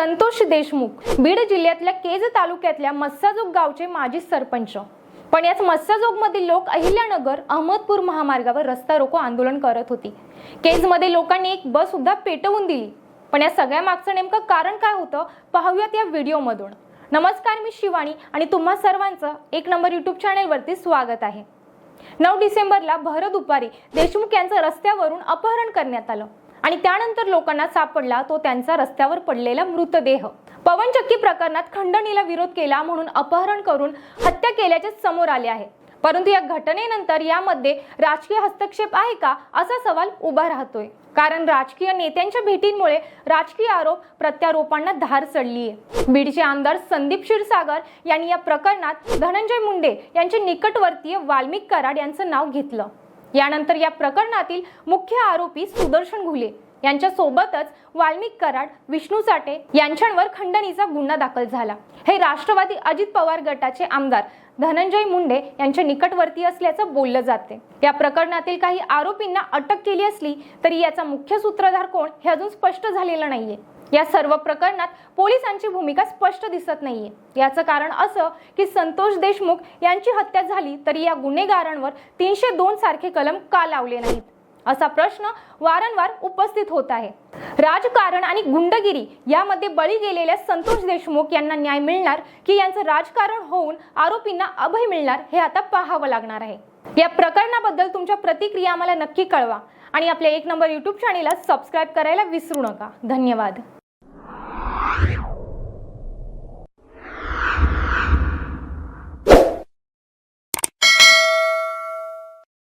संतोष देशमुख बीड जिल्ह्यातल्या केज तालुक्यातल्या मस्साजोग गावचे माजी सरपंच. पण याच मस्साजोगमधील लोक अहिल्यानगर अहमदपूर महामार्गावर रस्ता रोको आंदोलन करत होती. केजमध्ये लोकांनी एक बस सुद्धा पेटवून दिली. पण या सगळ्या मागचं नेमकं कारण काय होतं पाहूयात या व्हिडिओमधून. नमस्कार मी शिवानी आणि तुम्हा सर्वांचं एक नंबर युट्यूब चॅनेलवरती स्वागत आहे. नऊ डिसेंबरला भर दुपारी देशमुख यांचं रस्त्यावरून अपहरण करण्यात आलं. आणि त्यानंतर लोकांना सापडला तो त्यांचा रस्त्यावर पडलेला मृतदेह. पवनचक्की प्रकरणात खंडणीला विरोध केला म्हणून अपहरण करून हत्या केल्याचे समोर आले आहे. परंतु या घटनेनंतर यामध्ये राजकीय हस्तक्षेप आहे का असा सवाल उभा राहतोय. कारण राजकीय नेत्यांच्या भेटींमुळे राजकीय आरोप प्रत्यारोपांना धार चढली आहे बीडचे आमदार संदीप क्षीरसागर यांनी या प्रकरणात धनंजय मुंडे यांचे निकटवर्तीय वाल्मिक कराड यांचं नाव घेतलं. यानंतर या प्रकरणातील मुख्य आरोपी सुदर्शन घुले यांच्या सोबतच वाल्मिक कराड विष्णू साठे यांच्यावर खंडणीचा गुन्हा दाखल झाला. हे राष्ट्रवादी अजित पवार गटाचे आमदार धनंजय मुंडे यांच्या निकटवर्ती असल्याचं बोललं जाते. या प्रकरणातील काही आरोपींना अटक केली असली तरी याचा मुख्य सूत्रधार कोण हे अजून स्पष्ट झालेलं नाहीये. या सर्व प्रकरणात पोलिसांची भूमिका स्पष्ट दिसत नाहीये. याचं कारण असं की संतोष देशमुख यांची हत्या झाली तरी या गुन्हेगारांवर तीनशे दोन सारखे कलम का लावले नाहीत? असा प्रश्न वारंवार उपस्थित होत आहे. राजकारण आणि गुंडगिरी यामध्ये बळी गेलेल्या संतोष देशमुख यांना न्याय मिळणार की यांचं राजकारण होऊन आरोपींना अभय मिळणार हे आता पाहावं लागणार आहे. या प्रकरणाबद्दल तुमच्या प्रतिक्रिया आम्हाला नक्की कळवा आणि आपल्या एक नंबर यूट्यूब चॅनेलला सबस्क्राईब करायला विसरू नका. धन्यवाद.